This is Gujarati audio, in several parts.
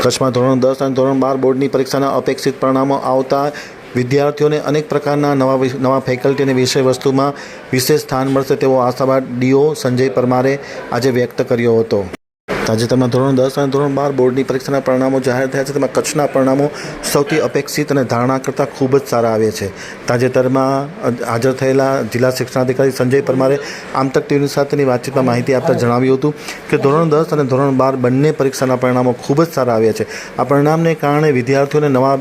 કચ્છમાં ધોરણ દસ અને ધોરણ બાર બોર્ડની પરીક્ષાના અપેક્ષિત પરિણામો આવતા વિદ્યાર્થીઓને અનેક પ્રકારના નવા નવા ફેકલ્ટી અને વિષય વસ્તુમાં વિશેષ સ્થાન મળશે તેવો આશાવાદ ડીઓ સંજય પરમારે આજે વ્યક્ત કર્યો હતો. તાજેતરમાં ધોરણ દસ અને ધોરણ બાર બોર્ડની પરીક્ષાના પરિણામો જાહેર થયા છે. તેમાં કચ્છના પરિણામો સૌથી અપેક્ષિત અને ધારણા કરતાં ખૂબ જ સારા આવ્યા છે. તાજેતરમાં હાજર થયેલા જિલ્લા શિક્ષણાધિકારી સંજય પરમારે આમતક ટીવી સાથેની વાતચીતમાં માહિતી આપતા જણાવ્યું હતું કે ધોરણ દસ અને ધોરણ બાર બંને પરીક્ષાના પરિણામો ખૂબ જ સારા આવ્યા છે. આ પરિણામને કારણે વિદ્યાર્થીઓને નવા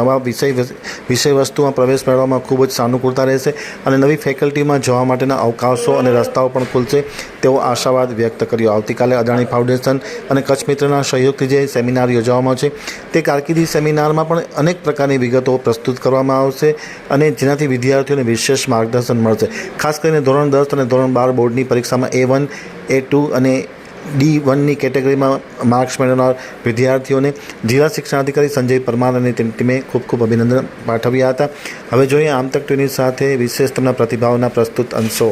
નવા વિષય વિષય વસ્તુમાં પ્રવેશ મેળવવામાં ખૂબ જ સાનુકૂળતા રહેશે અને નવી ફેકલ્ટીમાં જવા માટેના અવકાશો અને રસ્તાઓ પણ ખુલશે તેવો આશાવાદ વ્યક્ત કર્યો. આવતીકાલે અદાણી ફાઉન્ડેશન અને કચ્છ મિત્રના સહયોગથી જે સેમિનાર યોજવામાં આવશે તે કારકિર્દી સેમિનારમાં પણ અનેક પ્રકારની વિગતો પ્રસ્તુત કરવામાં આવશે અને જેનાથી વિદ્યાર્થીઓને વિશેષ માર્ગદર્શન મળશે. ખાસ કરીને ધોરણ દસ અને ધોરણ બાર બોર્ડની પરીક્ષામાં એ વન એ ટુ અને ડી વનની કેટેગરીમાં માર્ક્સ મેળવનાર વિદ્યાર્થીઓને જિલ્લા શિક્ષણાધિકારી સંજય પરમાર અને તેની ટીમે ખૂબ ખૂબ અભિનંદન પાઠવ્યા હતા. હવે જોઈએ આમતક ટીની સાથે વિશેષ તેમના પ્રતિભાવના પ્રસ્તુત અંશો.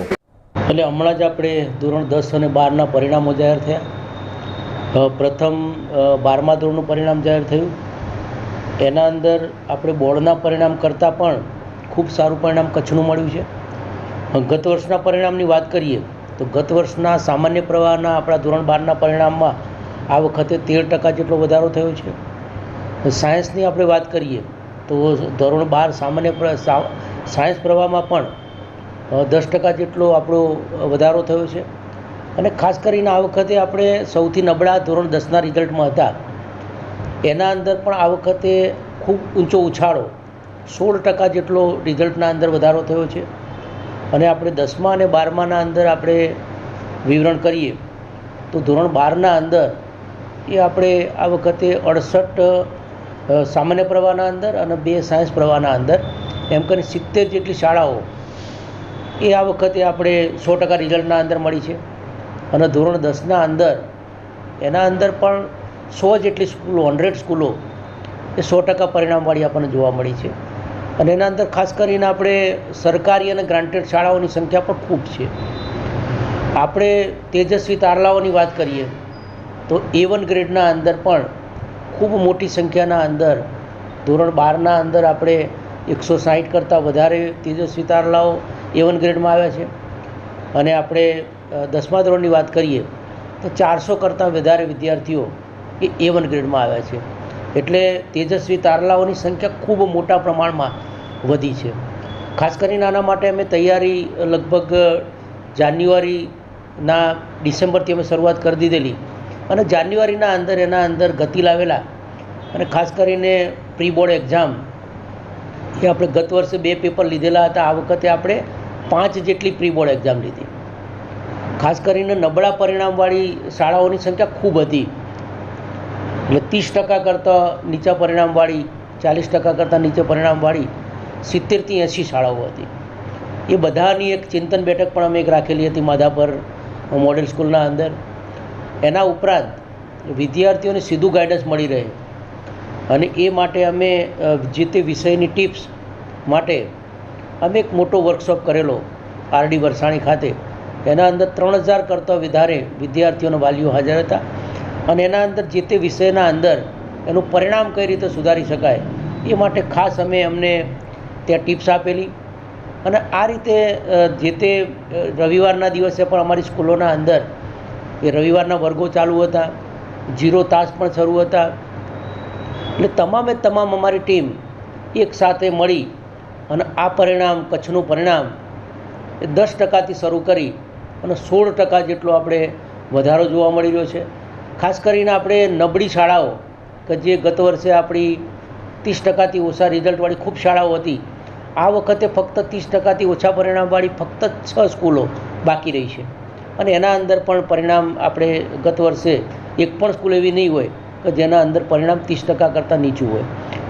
એટલે હમણાં જ આપણે ધોરણ દસ અને બારના પરિણામો જાહેર થયા. પ્રથમ બારમા ધોરણનું પરિણામ જાહેર થયું. એના અંદર આપણે બોર્ડના પરિણામ કરતાં પણ ખૂબ સારું પરિણામ કચ્છનું મળ્યું છે. ગત વર્ષના પરિણામની વાત કરીએ, તો ગત વર્ષના સામાન્ય પ્રવાહના આપણા ધોરણ બારના પરિણામમાં આ વખતે તેર ટકા જેટલો વધારો થયો છે. સાયન્સની આપણે વાત કરીએ, તો ધોરણ બાર સામાન્ય સાયન્સ પ્રવાહમાં પણ દસ ટકા જેટલો આપણો વધારો થયો છે. અને ખાસ કરીને આ વખતે આપણે સૌથી નબળા ધોરણ દસના રિઝલ્ટમાં હતા. એના અંદર પણ આ વખતે ખૂબ ઊંચો ઉછાળો, સોળ ટકા જેટલો રિઝલ્ટના અંદર વધારો થયો છે. અને આપણે દસમા અને બારમાના અંદર આપણે વિવરણ કરીએ, તો ધોરણ બારના અંદર એ આપણે આ વખતે અડસઠ સામાન્ય પ્રવાહના અંદર અને બે સાયન્સ પ્રવાહના અંદર, એમ કરીને સિત્તેર જેટલી શાળાઓ એ આ વખતે આપણે સો ટકા રિઝલ્ટના અંદર મળી છે. અને ધોરણ દસના અંદર, એના અંદર પણ સો જેટલી સ્કૂલો, હંડ્રેડ સ્કૂલો, એ સો ટકા પરિણામવાળી આપણને જોવા મળી છે. અને એના અંદર ખાસ કરીને આપણે સરકારી અને ગ્રાન્ટેડ શાળાઓની સંખ્યા પણ ખૂબ છે. આપણે તેજસ્વી તારલાઓની વાત કરીએ, તો એ વન ગ્રેડના અંદર પણ ખૂબ મોટી સંખ્યાના અંદર, ધોરણ બારના અંદર આપણે એકસો સાહીઠ કરતાં વધારે તેજસ્વી તારલાઓ એ વન ગ્રેડમાં આવ્યા છે. અને આપણે દસમા ધોરણની વાત કરીએ, તો ચારસો કરતાં વધારે વિદ્યાર્થીઓ એ એ વન ગ્રેડમાં આવ્યા છે. એટલે તેજસ્વી તારલાઓની સંખ્યા ખૂબ મોટા પ્રમાણમાં વધી છે. ખાસ કરીને આના માટે અમે તૈયારી લગભગ જાન્યુઆરીના ડિસેમ્બરથી અમે શરૂઆત કરી દીધેલી અને જાન્યુઆરીના અંદર એના અંદર ગતિ લાવેલા અને ખાસ કરીને પ્રી બોર્ડ એક્ઝામ એ આપણે ગત વર્ષે બે પેપર લીધેલા હતા, આ વખતે આપણે પાંચ જેટલી પ્રી બોર્ડ એક્ઝામ લીધી. ખાસ કરીને નબળા પરિણામવાળી શાળાઓની સંખ્યા ખૂબ હતી. એટલે ત્રીસ ટકા કરતાં નીચા પરિણામવાળી, ચાલીસ ટકા કરતાં નીચે પરિણામવાળી, સિત્તેરથી એંસી શાળાઓ હતી. એ બધાની એક ચિંતન બેઠક પણ અમે એક રાખેલી હતી માધાપર મોડેલ સ્કૂલના અંદર. એના ઉપરાંત વિદ્યાર્થીઓને સીધું ગાઈડન્સ મળી રહે. અને એ માટે અમે જે તે વિષયની ટિપ્સ માટે અમે એક મોટો વર્કશોપ કરેલો, આરડી વરસાણી ખાતે. એના અંદર ત્રણ હજાર કરતાં વધારે વિદ્યાર્થીઓના વાલીઓ હાજર હતા. અને એના અંદર જે તે વિષયના અંદર એનું પરિણામ કઈ રીતે સુધારી શકાય, એ માટે ખાસ અમે અમને ત્યાં ટિપ્સ આપેલી. અને આ રીતે જે તે રવિવારના દિવસે પણ અમારી સ્કૂલોના અંદર એ રવિવારના વર્ગો ચાલુ હતા. જીરો તાસ પણ શરૂ હતા. એટલે તમામે તમામ અમારી ટીમ એક સાથે મળી અને આ પરિણામ, કચ્છનું પરિણામ એ દસ ટકાથી શરૂ કરી અને સોળ ટકા જેટલો આપણે વધારો જોવા મળી રહ્યો છે. ખાસ કરીને આપણે નબળી શાળાઓ, કે જે ગત વર્ષે આપણી ત્રીસ ટકાથી ઓછા રિઝલ્ટવાળી ખૂબ શાળાઓ હતી, આ વખતે ફક્ત ત્રીસ ટકાથી ઓછા પરિણામવાળી ફક્ત છ સ્કૂલો બાકી રહી છે. અને એના અંદર પણ પરિણામ આપણે ગત વર્ષે એક પણ સ્કૂલ એવી નહીં હોય, કે જેના અંદર પરિણામ ત્રીસ ટકા કરતાં નીચું હોય.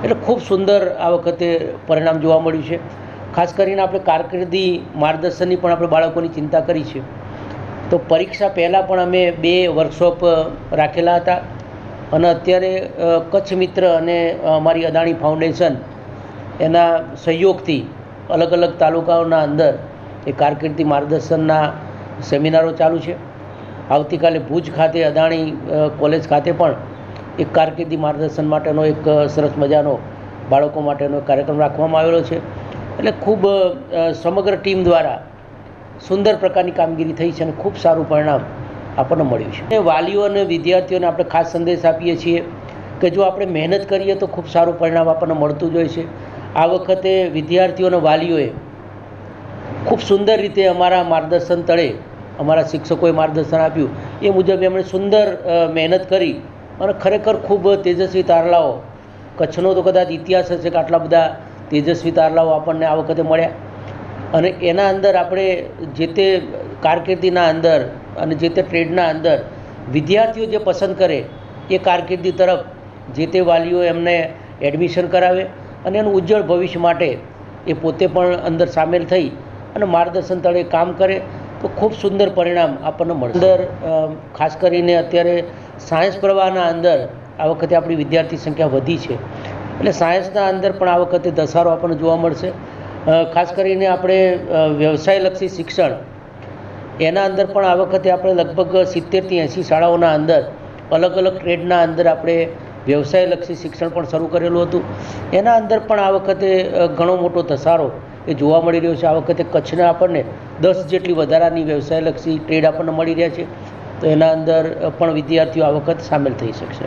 એટલે ખૂબ સુંદર આ વખતે પરિણામ જોવા મળ્યું છે. ખાસ કરીને આપણે કારકિર્દી માર્ગદર્શનની પણ આપણે બાળકોની ચિંતા કરી છે. તો પરીક્ષા પહેલાં પણ અમે બે વર્કશોપ રાખેલા હતા. અને અત્યારે કચ્છ મિત્ર અને અમારી અદાણી ફાઉન્ડેશન એના સહયોગથી અલગ અલગ તાલુકાઓના અંદર એ કારકિર્દી માર્ગદર્શનના સેમિનારો ચાલુ છે. આવતીકાલે ભુજ ખાતે અદાણી કોલેજ ખાતે પણ એક કારકિર્દી માર્ગદર્શન માટેનો એક સરસ મજાનો બાળકો માટેનો કાર્યક્રમ રાખવામાં આવેલો છે. એટલે ખૂબ સમગ્ર ટીમ દ્વારા સુંદર પ્રકારની કામગીરી થઈ છે અને ખૂબ સારું પરિણામ આપણને મળ્યું છે. અને વાલીઓ અને વિદ્યાર્થીઓને આપણે ખાસ સંદેશ આપીએ છીએ કે જો આપણે મહેનત કરીએ તો ખૂબ સારું પરિણામ આપણને મળતું જ હોય છે. આ વખતે વિદ્યાર્થીઓ અને વાલીઓએ ખૂબ સુંદર રીતે અમારા માર્ગદર્શન તળે અમારા શિક્ષકોએ માર્ગદર્શન આપ્યું. એ મુજબ એમણે સુંદર મહેનત કરી અને ખરેખર ખૂબ તેજસ્વી તારલાઓ, કચ્છનો તો કદાચ ઇતિહાસ હશે કે આટલા બધા તેજસ્વી તારલાઓ આપણને આ વખતે મળ્યા. અને એના અંદર આપણે જે તે કારકિર્દીના અંદર અને જે તે ટ્રેડના અંદર વિદ્યાર્થીઓ જે પસંદ કરે એ કારકિર્દી તરફ જે તે વાલીઓ એમને એડમિશન કરાવે અને એનું ઉજ્જવળ ભવિષ્ય માટે એ પોતે પણ અંદર સામેલ થઈ અને માર્ગદર્શન તળે કામ કરે, તો ખૂબ સુંદર પરિણામ આપણને મળે અંદર ખાસ કરીને અત્યારે સાયન્સ પ્રવાહના અંદર આ વખતે આપણી વિદ્યાર્થી સંખ્યા વધી છે. એટલે સાયન્સના અંદર પણ આ વખતે ધસારો આપણને જોવા મળશે. ખાસ કરીને આપણે વ્યવસાયલક્ષી શિક્ષણ, એના અંદર પણ આ વખતે આપણે લગભગ સિત્તેરથી એંસી શાળાઓના અંદર, અલગ અલગ ટ્રેડના અંદર આપણે વ્યવસાયલક્ષી શિક્ષણ પણ શરૂ કરેલું હતું. એના અંદર પણ આ વખતે ઘણો મોટો ધસારો એ જોવા મળી રહ્યો છે. આ વખતે કચ્છના આપણને દસ જેટલી વધારાની વ્યવસાયલક્ષી ટ્રેડ આપણને મળી રહ્યા છે. તો એના અંદર પણ વિદ્યાર્થીઓ આ વખત સામેલ થઈ શકશે.